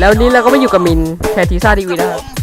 แล้วนี้เราก็ไม่อยู่กับมินแคทีซ่าทีวีนะครับ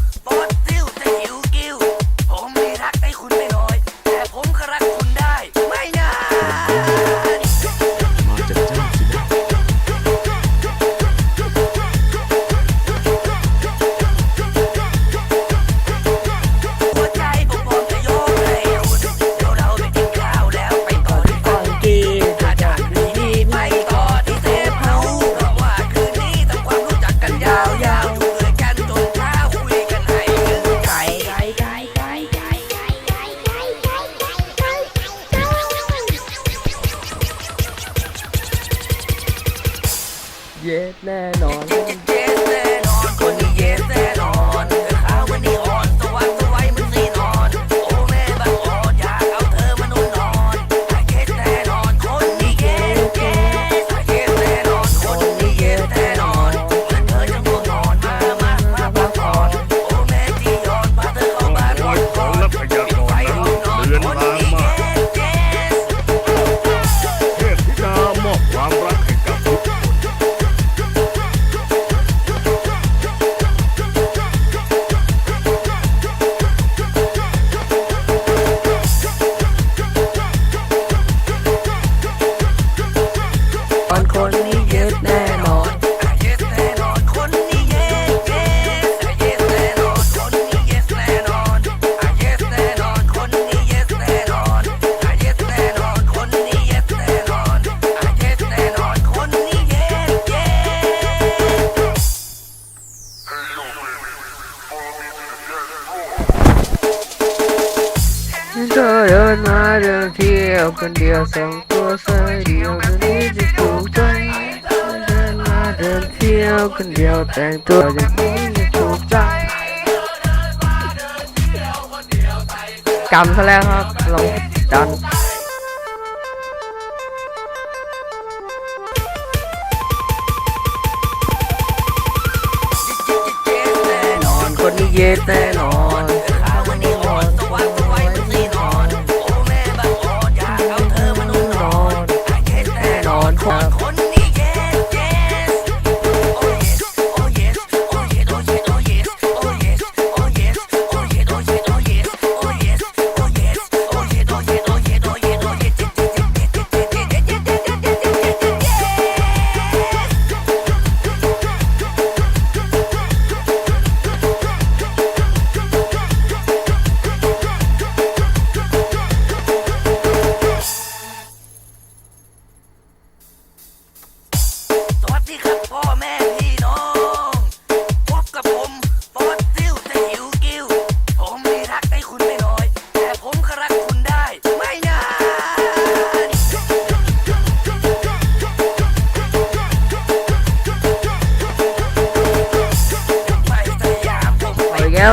chết แน่นอน เดินมาเดินเที่ยวคนเดียวสองตัวใส่เดียวคนนี้จะถูกใจเดินมาเดินเที่ยวคนเดียวแต่งตัวอย่างนี้จะถูกใจกำซะแล้วครับลงดันนอนคนนี้เย็นแน่นอน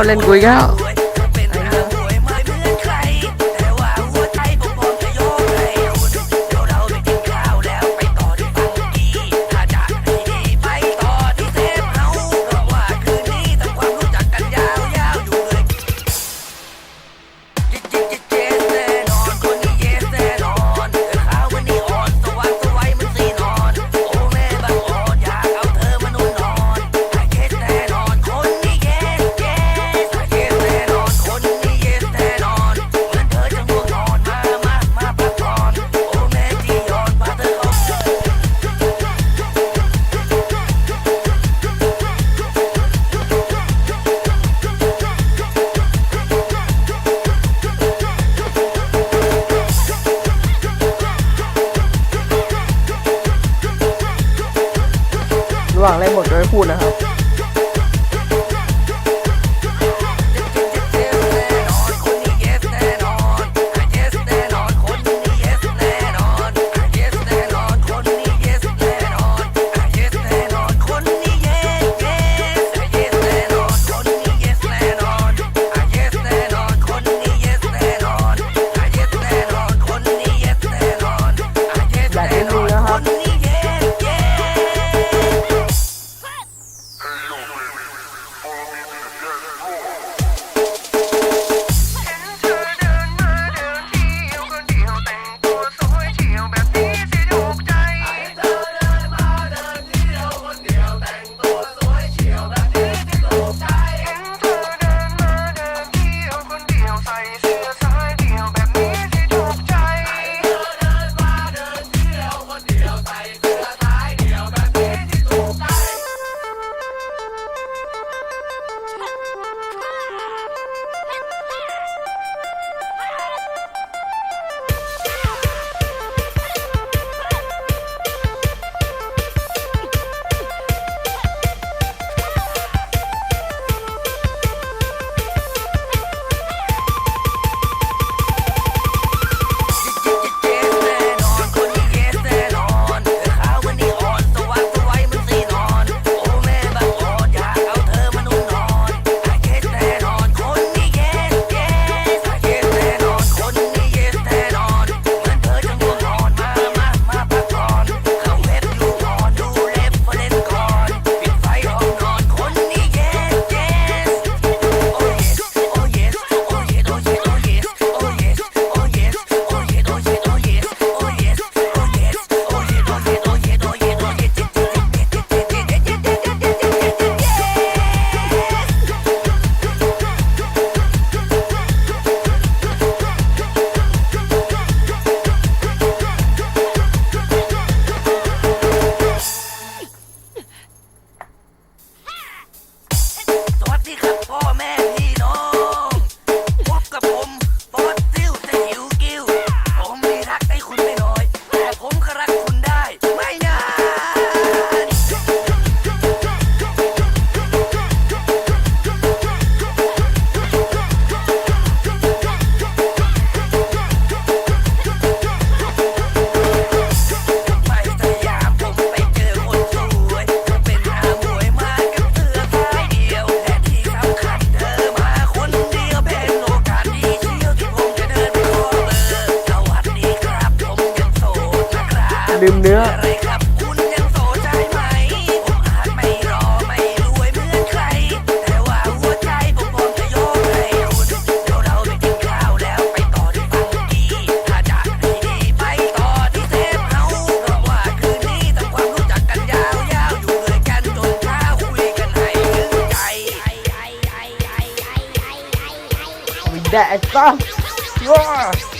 lên cuối gạo พูดนะครับ that is fast. Yeah.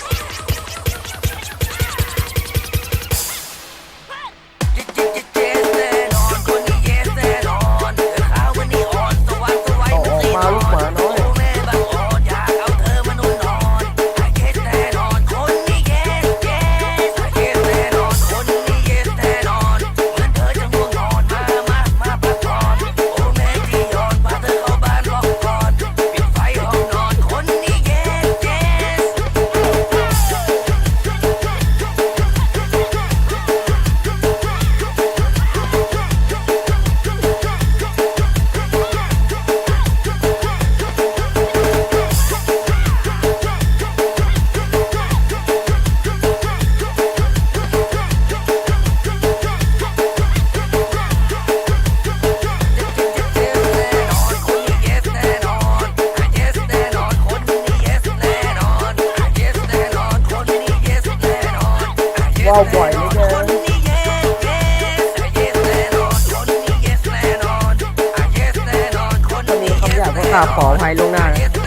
ว่าวบ่อยนี่แกมีคำหยาบก็กราบขอไภัยลงหน้านะ